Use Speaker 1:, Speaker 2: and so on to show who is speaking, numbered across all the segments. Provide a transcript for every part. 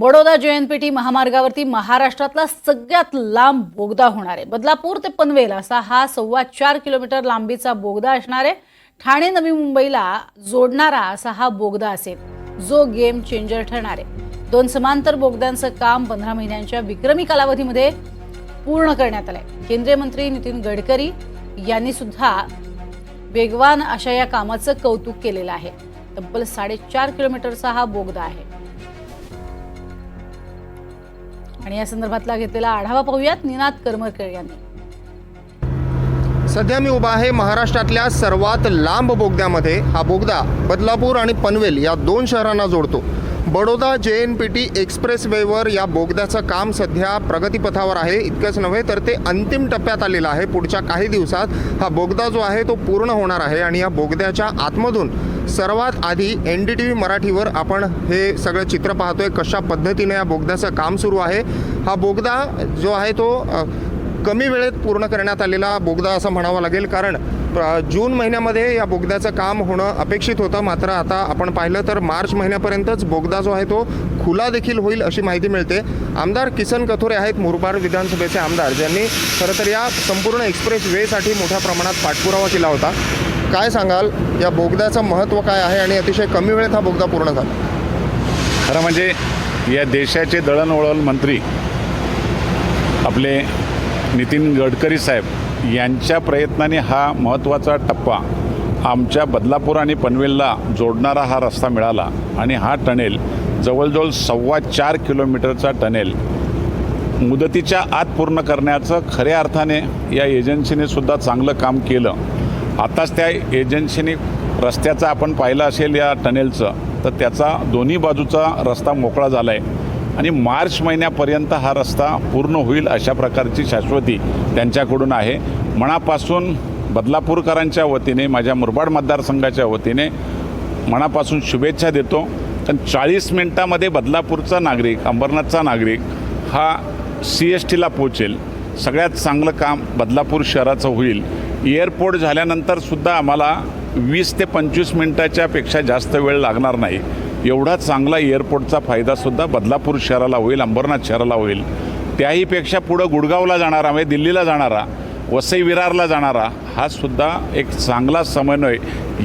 Speaker 1: Baroda JNPT महामार्गावरती महाराष्ट्रातला सगळ्यात लांब बोगदा होणार आहे. बदलापूर ते पनवेल असा हा सव्वा चार किलोमीटर लांबीचा बोगदा असणार आहे. ठाणे नवी मुंबईला जोडणारा असा हा बोगदा असेल जो गेम चेंजर ठरणार आहे. दोन समांतर बोगद्यांचं काम पंधरा महिन्यांच्या विक्रमी कालावधीमध्ये पूर्ण करण्यात आलंय. केंद्रीय मंत्री नितीन गडकरी यांनी सुद्धा वेगवान अशा या कामाचं कौतुक केलेलं आहे. तब्बल साडेचार किलोमीटरचा हा बोगदा आहे. आणि या संदर्भातला घेतलेला आढावा पाहूयात निनाद करमरकर यांनी.
Speaker 2: सध्या मी उभा आहे महाराष्ट्रातल्या सर्वात लांब बोगद्यामध्ये. हा बोगदा बदलापूर आणि पनवेल या दोन शहरांना जोडतो. Baroda J N P T express वेवर या बोगद्याचं काम सध्या प्रगतीपथावर आहे. इतकंच नव्हे तर ते अंतिम टप्प्यात आलेलं आहे. पुढच्या काही दिवसात हा बोगदा जो आहे तो पूर्ण होणार आहे आणि या बोगद्याच्या आतमधून सर्वात आधी एन डी टी व्ही मराठीवर आपण हे सगळं चित्र पाहतोय कशा पद्धतीने या बोगद्याचं काम सुरू आहे. हा बोगदा जो आहे तो कमी वेळेत पूर्ण करण्यात आलेला बोगदा असं म्हणावं लागेल. कारण प्र- जून महिन्यामध्ये या बोगद्याचं काम होणं अपेक्षित होतं. मात्र आता आपण पाहिलं तर मार्च महिन्यापर्यंतच बोगदा जो आहे तो खुला देखील होईल अशी माहिती मिळते. आमदार किसन कथोरे आहेत मुरबाड विधानसभेचे आमदार ज्यांनी खरं तर या संपूर्ण एक्सप्रेस वेसाठी मोठ्या प्रमाणात पाठपुरावा केला होता. काय सांगाल? या बोगद्याचं महत्त्व काय आहे आणि अतिशय कमी वेळेत हा बोगदा पूर्ण झाला?
Speaker 3: खरं म्हणजे या देशाचे दळणवळण मंत्री आपले नितीन गडकरी साहेब यांच्या प्रयत्नाने हा महत्त्वाचा टप्पा आमच्या बदलापूर आणि पनवेलला जोडणारा हा रस्ता मिळाला आणि हा टनेल जवळजवळ सव्वा चार किलोमीटरचा टनेल मुदतीच्या आत पूर्ण करण्याचं खऱ्या अर्थाने या एजन्सीने सुद्धा चांगलं काम केलं. आताच त्या एजन्सीने रस्त्याचा आपण पाहिलं असेल या टनेलचं तर त्याचा दोन्ही बाजूचा रस्ता मोकळा झाला आहे आणि मार्च महिन्यापर्यंत हा रस्ता पूर्ण होईल अशा प्रकारची शाश्वती त्यांच्याकडून आहे. मनापासून बदलापूरकरांच्या वतीने माझ्या मुरबाड मतदारसंघाच्या वतीने मनापासून शुभेच्छा देतो. पण चाळीस मिनटामध्ये बदलापूरचा नागरिक अंबरनाथचा नागरिक हा सी एस टीला पोचेल सगळ्यात चांगलं काम बदलापूर शहराचं होईल. एअरपोर्ट झाल्यानंतरसुद्धा आम्हाला वीस ते पंचवीस मिनटाच्या पेक्षा जास्त वेळ लागणार नाही. एवढा चांगला एअरपोर्टचा फायदासुद्धा बदलापूर शहराला होईल अंबरनाथ शहराला होईल. त्याहीपेक्षा पुढं गुडगावला जाणारा म्हणजे दिल्लीला जाणारा वसई विरारला जाणारा हा सुद्धा एक चांगला समन्वय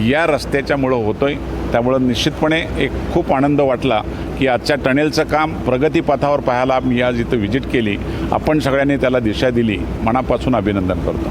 Speaker 3: या रस्त्याच्यामुळं होतो आहे त्यामुळं निश्चितपणे एक खूप आनंद वाटला की आजच्या टनेलचं काम प्रगतीपथावर पाहायला मी आज इथं व्हिजिट केली. आपण सगळ्यांनी त्याला दिशा दिली. मनापासून अभिनंदन करतो.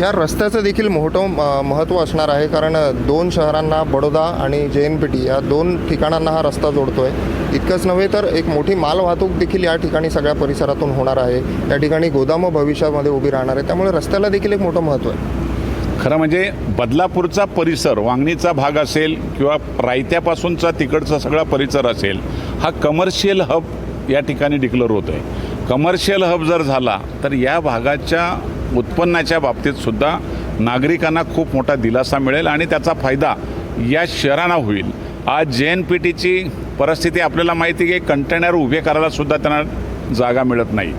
Speaker 2: या रस्त्याचं देखील मोठं महत्त्व असणार आहे. कारण दोन शहरांना बडोदा आणि जे एन पी टी या दोन ठिकाणांना हा रस्ता जोडतो आहे इतकंच नव्हे तर एक मोठी माल वाहतूक देखील या ठिकाणी सगळ्या परिसरातून होणार आहे. या ठिकाणी गोदामं भविष्यामध्ये उभी राहणार आहे. त्यामुळे रस्त्याला देखील एक मोठं महत्त्व आहे.
Speaker 3: खरं म्हणजे बदलापूरचा परिसर वांगणीचा भाग असेल किंवा रायत्यापासूनचा तिकडचा सगळा परिसर असेल हा कमर्शियल हब या ठिकाणी डिक्लेअर होतो आहे कमर्शियल हब जर झाला तर या भागाच्या उत्पन्नाच्या बाबतीतसुद्धा नागरिकांना खूप मोठा दिलासा मिळेल आणि त्याचा फायदा या शहरांना होईल. आज जे एन पी टीची परिस्थिती आपल्याला माहिती की कंटेनर उभे करायलासुद्धा त्यांना जागा मिळत नाही.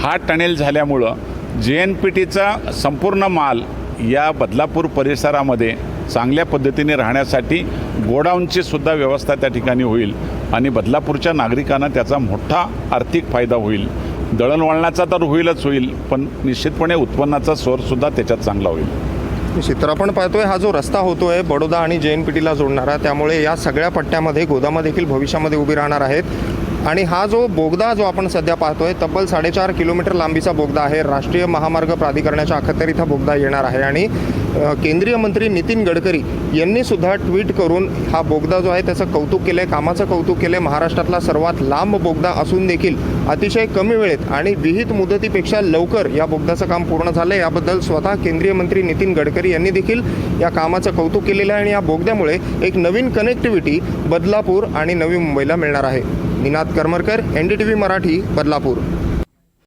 Speaker 3: हा टनेल झाल्यामुळं जे एन पी टीचा संपूर्ण माल या बदलापूर परिसरामध्ये चांगल्या पद्धतीने राहण्यासाठी गोडाऊनची सुद्धा व्यवस्था त्या ठिकाणी होईल आणि बदलापूरच्या नागरिकांना त्याचा मोठा आर्थिक फायदा होईल. दळणवळणाचा तर होईलच होईल. पण निश्चितपणे उत्पन्नाचा स्वरसुद्धा त्याच्यात चांगला होईल.
Speaker 2: चित्र आपण पाहतोय हा जो रस्ता होतोय बडोदा आणि जे एन पी टीला जोडणारा त्यामुळे या सगळ्या पट्ट्यामध्ये गोदामं देखील भविष्यामध्ये उभी राहणार आहेत. आणि हा जो बोगदा जो आपण सध्या पाहतोय तब्बल साडेचार किलोमीटर लांबीचा बोगदा आहे. राष्ट्रीय महामार्ग प्राधिकरणाच्या अखत्यारीत हा बोगदा येणार आहे. आणि केंद्रीय मंत्री नितीन गडकरी यांनी सुद्धा ट्विट करून हा बोगदा जो आहे त्याचं कौतुक केलं आहे कामाचं कौतुक केलं आहे महाराष्ट्रातला सर्वात लांब बोगदा असून देखील अतिशय कमी वेळेत आणि विहित मुदतीपेक्षा लवकर या बोगद्याचं काम पूर्ण झालं याबद्दल स्वतः केंद्रीय मंत्री नितीन गडकरी यांनी देखील या कामाचं कौतुक केलेलं आहे आणि या बोगद्यामुळे एक नवीन कनेक्टिव्हिटी बदलापूर आणि नवी मुंबईला मिळणार आहे. Ninad Karmarkar N D T V Marathi Badlapur.